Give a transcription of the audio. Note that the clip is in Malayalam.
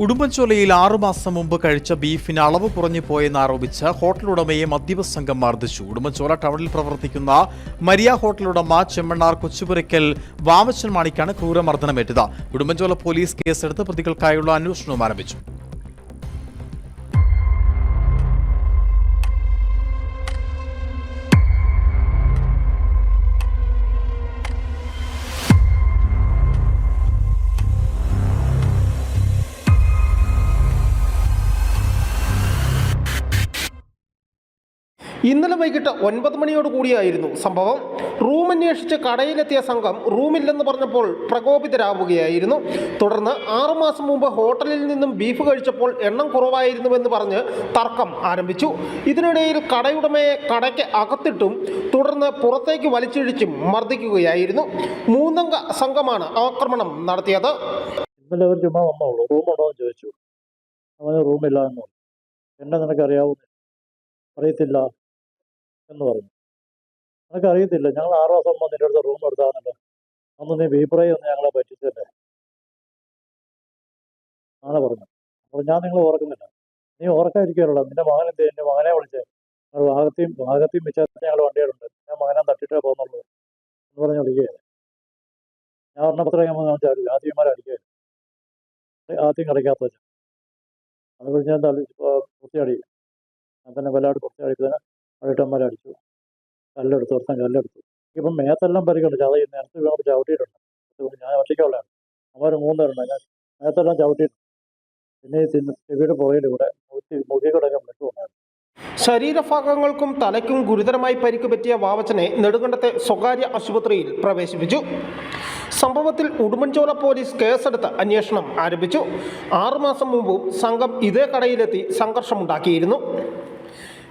ഉടുമ്പൻചോലയിൽ ആറുമാസം മുമ്പ് കഴിച്ച ബീഫിന് അളവ് കുറഞ്ഞു പോയെന്ന് ആരോപിച്ച് ഹോട്ടൽ ഉടമയെ മദ്യപ സംഘം മർദ്ദിച്ചു. ഉടുമ്പൻചോല ടൗണിൽ പ്രവർത്തിക്കുന്ന മരിയ ഹോട്ടലുടമ ചെമ്മണ്ണാർ കൊച്ചുപുരയ്ക്കൽ വാമച്ചൻ മാണിക്കാണ് ക്രൂരമർദ്ദനമേറ്റത്. ഉടുമ്പൻചോല പോലീസ് കേസെടുത്ത് പ്രതികൾക്കായുള്ള അന്വേഷണവും ആരംഭിച്ചു. ഇന്നലെ വൈകിട്ട് ഒൻപത് മണിയോട് കൂടിയായിരുന്നു സംഭവം. റൂം അന്വേഷിച്ച് കടയിലെത്തിയ സംഘം റൂമില്ലെന്ന് പറഞ്ഞപ്പോൾ പ്രകോപിതരാവുകയായിരുന്നു. തുടർന്ന് ആറുമാസം മുമ്പ് ഹോട്ടലിൽ നിന്നും ബീഫ് കഴിച്ചപ്പോൾ എണ്ണം കുറവായിരുന്നുവെന്ന് പറഞ്ഞ് തർക്കം ആരംഭിച്ചു. ഇതിനിടയിൽ കടയുടമയെ കടയ്ക്ക് അകത്തിട്ടും തുടർന്ന് പുറത്തേക്ക് വലിച്ചിഴിച്ചും മർദ്ദിക്കുകയായിരുന്നു. മൂന്നംഗ സംഘമാണ് ആക്രമണം നടത്തിയത്. ഇന്നലെ ഒരു ചോദിച്ചു. അവന് റൂമില്ല എന്ന് എന്നെ നിനക്കറിയാവുന്ന അറിയത്തില്ല. എന്ന് പറഞ്ഞു. നിനക്ക് അറിയത്തില്ല. ഞങ്ങൾ ആറ് മാസം മുമ്പ് നിന്റെ അടുത്ത് റൂം എടുത്താണല്ലോ. അന്ന് നീ ബീപ്രൈ ഒന്ന് ഞങ്ങളെ പറ്റിച്ചല്ലേ ആണ് പറഞ്ഞു അപ്പോൾ ഞാൻ നിങ്ങളെ ഓർക്കുന്നില്ല. നീ ഓർക്കാതിരിക്കാറുള്ള നിന്റെ മകൻ എന്ത് എന്റെ മകനെ വിളിച്ചേ ഭാഗത്തെയും ഭാഗത്തെയും വെച്ചാൽ ഞങ്ങൾ വണ്ടികളുണ്ട് ഞാൻ മകനെ തട്ടിട്ടേ പോകുന്നുള്ളൂ എന്ന് പറഞ്ഞ് വിളിക്കുകയാണ്. ഞാൻ ഒരെണ്ണപ്പത്ര ഞാൻ ചാടി ആദ്യമാരെ അടിക്കുകയാണ്. ആദ്യം കളിക്കാത്ത അത് കഴിഞ്ഞ് ഞാൻ തള്ളി കുത്തിയാടി ഞാൻ തന്നെ വല്ലാണ്ട് കുത്തിയാടിയതിന് വൈകിട്ടന്മാരെ അടിച്ചു. കല്ലെടുത്തു ഒരുത്തൻ കല്ലെടുത്തു. ഇപ്പം മേത്തെല്ലാം പരിക്കുണ്ട് ചത ഈ നേരത്തെ വീണത് ചവിട്ടിയിട്ടുണ്ട്. ഞാൻ ഒറ്റയ്ക്കുള്ളതാണ് അവർ മൂന്നുപേരുണ്ട് ഞാൻ മേത്തെല്ലാം ചവിട്ടിയിട്ടുണ്ട്. പിന്നെ ഈ ചെവിയുടെ പുറകിൽ ഇവിടെ മുഖി മുഖി കൂടെ വന്നായിരുന്നു ശരീരഭാഗങ്ങൾക്കും തലയ്ക്കും ഗുരുതരമായി പരിക്ക് പറ്റിയ വാവച്ചനെ നെടുങ്കണ്ടത്തെ സ്വകാര്യ ആശുപത്രിയിൽ പ്രവേശിപ്പിച്ചു. സംഭവത്തിൽ ഉടുമ്പൻചോല പോലീസ് കേസെടുത്ത് അന്വേഷണം ആരംഭിച്ചു. ആറുമാസം മുമ്പും സംഘം ഇതേ കടയിലെത്തി സംഘർഷമുണ്ടാക്കിയിരുന്നു.